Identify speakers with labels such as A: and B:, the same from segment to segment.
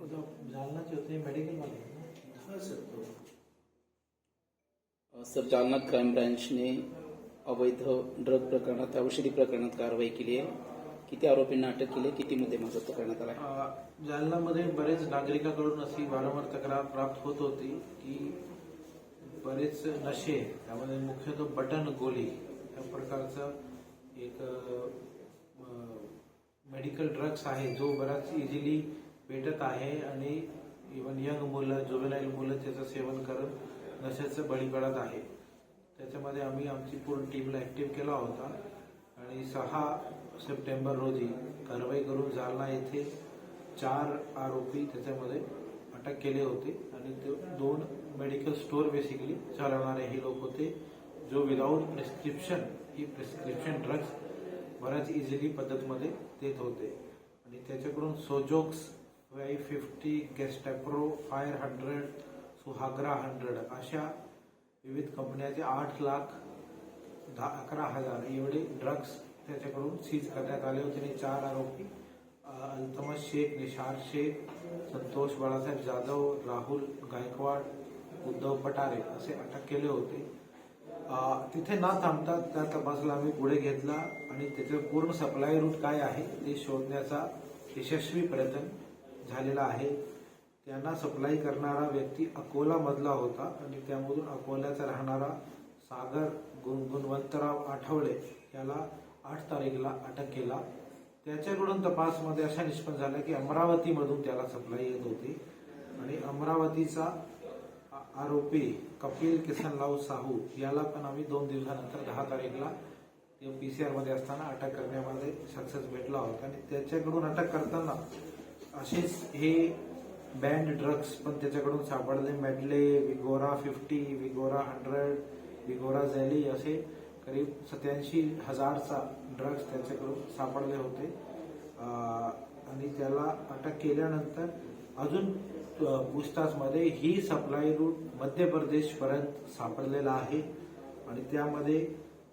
A: जालनाचे होते मेडिकलवाले
B: हा सर तो
C: सर जालना क्राईम ब्रँचने अवैध ड्रग प्रकरणात औषधी प्रकरणात कारवाई केली आहे. किती आरोपींना अटक केली आहे? किती मुद्देमाल जप्त करण्यात आला
A: जालन्यामध्ये बरेच नागरिकांकडून अशी वारंवार तक्रार प्राप्त होत होती की बरेच नशे त्यामध्ये मुख्यतः बटन गोली या प्रकारचं एक मेडिकल ड्रग्स आहे जो बराच इझिली भेटत आहे आणि इवन यंग मुलं जुवेलाईल मुलं त्याचं सेवन करून नशेचं बळी पडत आहे. त्याच्यामध्ये आम्ही आमची पूर्ण टीमला ऍक्टिव्ह केला होता. आणि सहा सप्टेंबर रोजी कारवाई करून जालना येथे चार आरोपी त्याच्यामध्ये अटक केले होते. आणि ते दोन मेडिकल स्टोअर बेसिकली चालवणारे हे लोक होते जो विदाऊट प्रिस्क्रिप्शन ही प्रिस्क्रिप्शन ड्रग्ज बऱ्याच इझिली पद्धतमध्ये देत होते. आणि त्याच्याकडून सोजोक्स वाय फिफ्टी गेस्टॅप्रो फायर हंड्रेड सुहाग्रा हंड्रेड अशा विविध कंपन्याचे आठ लाख दहा अकरा हजार एवढे ड्रग्स त्याच्याकडून सीज करण्यात आले होते. आणि चार आरोपी अ, शेख निशार शेख संतोष बाळासाहेब जाधव राहुल गायकवाड उद्धव पटारे असे अटक केले होते. तिथे न थांबता त्या तपासाला आम्ही पुढे घेतला. आणि त्याचे पूर्ण सप्लाय रूट काय आहे ते शोधण्याचा यशस्वी प्रयत्न झालेला आहे. त्यांना सप्लाय करणारा व्यक्ती अकोला मधला होता आणि त्यामधून अकोल्याचा राहणारा सागर गुण गुणवंतराव आठवले याला आठ तारीखला अटक केला. त्याच्याकडून तपासमध्ये अशा निष्पन्न झाला की अमरावतीमधून त्याला सप्लाय येत होती. आणि अमरावतीचा आरोपी कपिल किसनराव साहू याला पण आम्ही दोन दिवसानंतर दहा तारीखला सी आरमध्ये असताना अटक करण्यामध्ये सक्सेस भेटला होता. आणि त्याच्याकडून अटक करताना असेच हे बँड ड्रग्स पण त्याच्याकडून सापडले. Medley Vigora fifty Vigora hundred Vigora झॅली असे करीब सत्याऐंशी हजारचा ड्रग्स त्याच्याकडून सापडले होते. आणि त्याला अटक केल्यानंतर अजून पूछताछमध्ये ही सप्लाय रूट मध्य प्रदेशपर्यंत सापडलेला आहे. आणि त्यामध्ये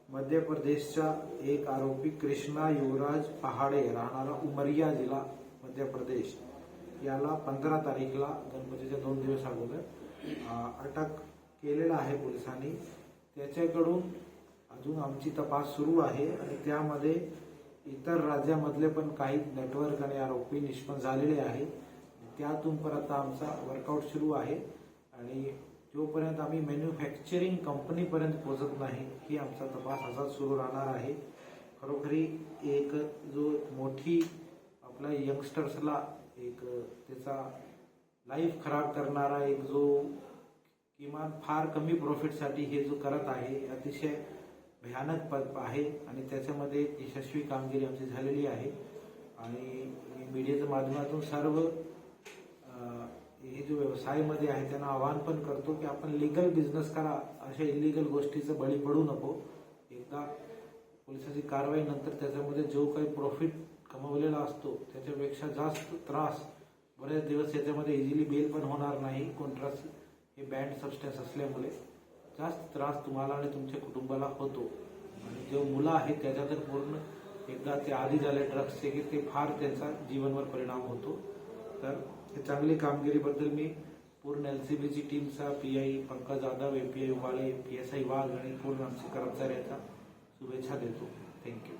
A: मध्य प्रदेशचा एक आरोपी कृष्णा युवराज पहाडे राहणारा उमरिया जिल्हा मध्य प्रदेश. याला पंधरा तारीखला गणपतीच्या दोन दिवस अगोदर अटक केलेला आहे पोलिसांनी. त्याच्याकडून अजून आमची तपास सुरू आहे आणि त्यामध्ये इतर राज्यामधले पण काही नेटवर्क आणि आरोपी निष्पन्न झालेले आहेत. त्यातून परत आमचा वर्कआउट सुरू आहे आणि जोपर्यंत आम्ही मॅन्युफॅक्चरिंग कंपनीपर्यंत पोहोचत नाही ही आमचा तपास असाच सुरू राहणार आहे. खरोखरी एक जो मोठी आपल्या यंगस्टर्सला एक त्याचा लाईफ खराब करणारा एक जो किमान फार कमी प्रॉफिटसाठी हे जो करत आहे अतिशय भयानक पद आहे आणि त्याच्यामध्ये यशस्वी कामगिरी आमची झालेली आहे. आणि मीडियाच्या माध्यमातून सर्व हे जो व्यवसायामध्ये आहे त्यांना आवाहन पण करतो की आपण लिगल बिझनेस करा अशा इलिगल गोष्टीचं बळी पडू नको. एकदा पोलिसाची कारवाई नंतर त्याच्यामध्ये जो काही प्रॉफिट कमवलेला असतो. त्याच्यापेक्षा जास्त त्रास बरेच दिवस याच्यामध्ये इझिली बेल पण होणार नाही. कॉन्ट्रास्ट हे बँड सबस्टन्स असल्यामुळे जास्त त्रास तुम्हाला आणि तुमच्या कुटुंबाला होतो. आणि जे मुलं आहेत त्याचा तर पूर्ण एकदा ते आधी झाले ड्रग्सचे की ते फार त्यांचा जीवनवर परिणाम होतो. तर हे चांगली कामगिरीबद्दल मी पूर्ण एल सी बीची टीमचा P I Pankaj Jadhav API Ubale P S I Wagh आणि पूर्ण आमचे कर्मचाऱ्यांचा शुभेच्छा देतो. थँक्यू